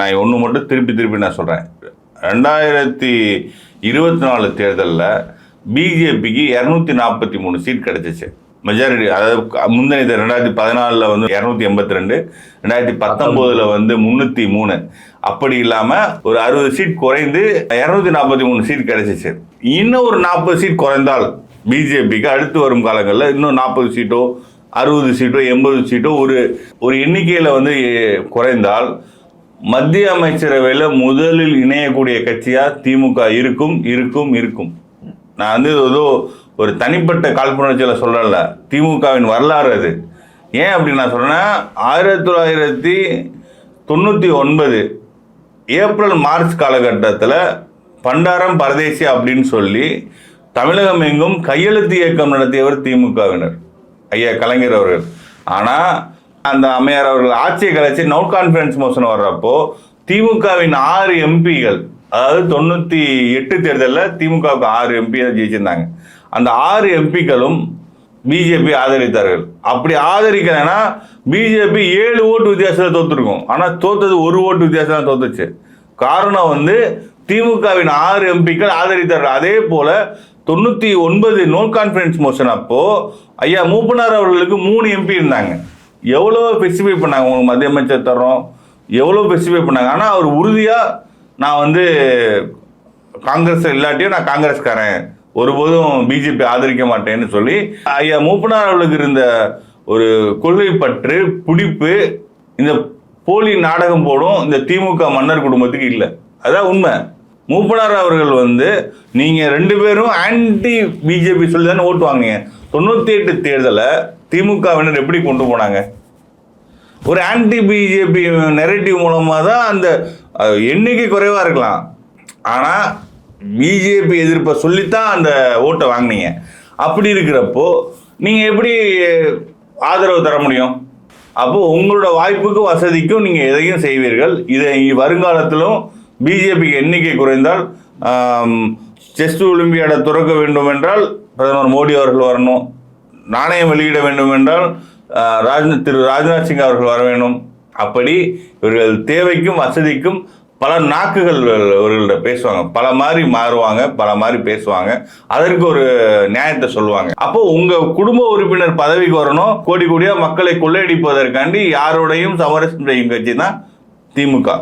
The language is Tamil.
நான் ஒன்று மட்டும் திருப்பி திருப்பி நான் சொல்கிறேன் ரெண்டாயிரத்தி இருபத்தி நாலு தேர்தலில் பிஜேபிக்கு இரநூத்தி நாற்பத்தி மூணு சீட் கிடச்சிச்சு. மெஜாரிட்டி அதாவது முந்தனி தேர்தல் ரெண்டாயிரத்தி பதினாலில் வந்து இரநூத்தி எண்பத்தி ரெண்டு ரெண்டாயிரத்தி பத்தொம்போதில் வந்து முந்நூற்றி மூணு. அப்படி இல்லாமல் ஒரு அறுபது சீட் குறைந்து இரநூத்தி நாற்பத்தி மூணு சீட் கிடச்சிச்சு. இன்னும் ஒரு நாற்பது சீட் குறைந்தால் பிஜேபிக்கு அடுத்து வரும் காலங்களில் இன்னும் நாற்பது சீட்டோ அறுபது சீட்டோ எண்பது சீட்டோ ஒரு ஒரு எண்ணிக்கையில் வந்து குறைந்தால் மத்திய அமைச்சரவையில் முதலில் இணையக்கூடிய கட்சியாக திமுக இருக்கும் இருக்கும் இருக்கும். நான் வந்து ஏதோ ஒரு தனிப்பட்ட காழ்ப்புணர்ச்சியில் சொல்லல. திமுகவின் வரலாறு அது. ஏன் அப்படி நான் சொல்கிறேன்னா ஆயிரத்தி தொள்ளாயிரத்தி தொண்ணூற்றி ஒன்பது ஏப்ரல் மார்ச் காலகட்டத்தில் பண்டாரம் பரதேசி அப்படின்னு சொல்லி தமிழகம் எங்கும் கையெழுத்து இயக்கம் நடத்தியவர் திமுகவினர். ஐயா கலைஞர் அவர்கள். ஆனால் அந்த அம்மையார் அவர்கள் ஆட்சியை கலைச்சி நோட் கான்ஃபரன்ஸ் மோஷன் வர்றப்போ திமுகவின் ஆறு எம்பிகள் அதாவது தொண்ணூற்றி எட்டு தேர்தலில் திமுகவுக்கு ஆறு எம்பி தான் ஜெயிச்சிருந்தாங்க. அந்த ஆறு எம்பிக்களும் பிஜேபி ஆதரித்தார்கள். அப்படி ஆதரிக்கலைன்னா பிஜேபி ஏழு ஓட்டு வித்தியாசத்தில் தோத்துருக்கும். ஆனால் தோத்தது ஒரு ஓட்டு வித்தியாசம் தான் தோத்துச்சு. காரணம் வந்து திமுகவின் ஆறு எம்பிக்கள் ஆதரித்தார்கள். அதே போல தொண்ணூற்றி ஒன்பது நோ கான்ஃபிடன்ஸ் மோஷன் அப்போ ஐயா மூப்பனார் அவர்களுக்கு மூணு எம்பி இருந்தாங்க. எவ்வளோ ஸ்பெசிஃபை பண்ணாங்க? உங்களுக்கு மத்திய அமைச்சர் தரோம் எவ்வளோ ஸ்பெசிஃபை பண்ணாங்க? ஆனால் அவர் உறுதியாக நான் வந்து காங்கிரஸ் இல்லாட்டியும் நான் காங்கிரஸ்காரன். ஒருபோதும் பிஜேபி ஆதரிக்க மாட்டேன்னு சொல்லி ஐயா மூப்பனார் அவர்களுக்கு இருந்த ஒரு கொள்கை பற்று பிடிப்பு இந்த போலி நாடகம் போடும் இந்த திமுக மன்னர் குடும்பத்துக்கு இல்லை. அதான் உண்மை. மூப்பனார் அவர்கள் வந்து நீங்கள் ரெண்டு பேரும் ஆன்டி பிஜேபி சொல்லி தானே ஓட்டு வாங்குனீங்க. தொண்ணூற்றி எட்டு தேர்தலை திமுகவினர் எப்படி கொண்டு போனாங்க? ஒரு ஆன்டி பிஜேபி நெரேட்டிவ் மூலமாக தான் அந்த எண்ணிக்கை குறைவாக இருக்கலாம். ஆனால் பிஜேபி எதிர்ப்பை சொல்லித்தான் அந்த ஓட்டை வாங்கினீங்க. அப்படி இருக்கிறப்போ நீங்கள் எப்படி ஆதரவு தர முடியும்? அப்போது உங்களோட வாய்ப்புக்கும் வசதிக்கும் நீங்கள் எதையும் செய்வீர்கள். இதை வருங்காலத்திலும் பிஜேபிக்கு எண்ணிக்கை குறைந்தால் செஸ் ஒலிம்பியாடை துறக்க வேண்டும் என்றால் பிரதமர் மோடி அவர்கள் வரணும். நாணயம் வெளியிட வேண்டும் என்றால் ராஜ் திரு ராஜ்நாத் சிங் அவர்கள் வர வேண்டும். அப்படி இவர்கள் தேவைக்கும் வசதிக்கும் பல நாக்குகள் இவர்கள்ட்ட பேசுவாங்க. பல மாதிரி மாறுவாங்க பல மாதிரி பேசுவாங்க. அதற்கு ஒரு நியாயத்தை சொல்லுவாங்க. அப்போ உங்க குடும்ப உறுப்பினர் பதவிக்கு வரணும். கோடி கோடியா மக்களை கொள்ளையடிப்பதற்காண்டி யாரோடையும் சமரசம் செய்யும் கட்சி தான் திமுக.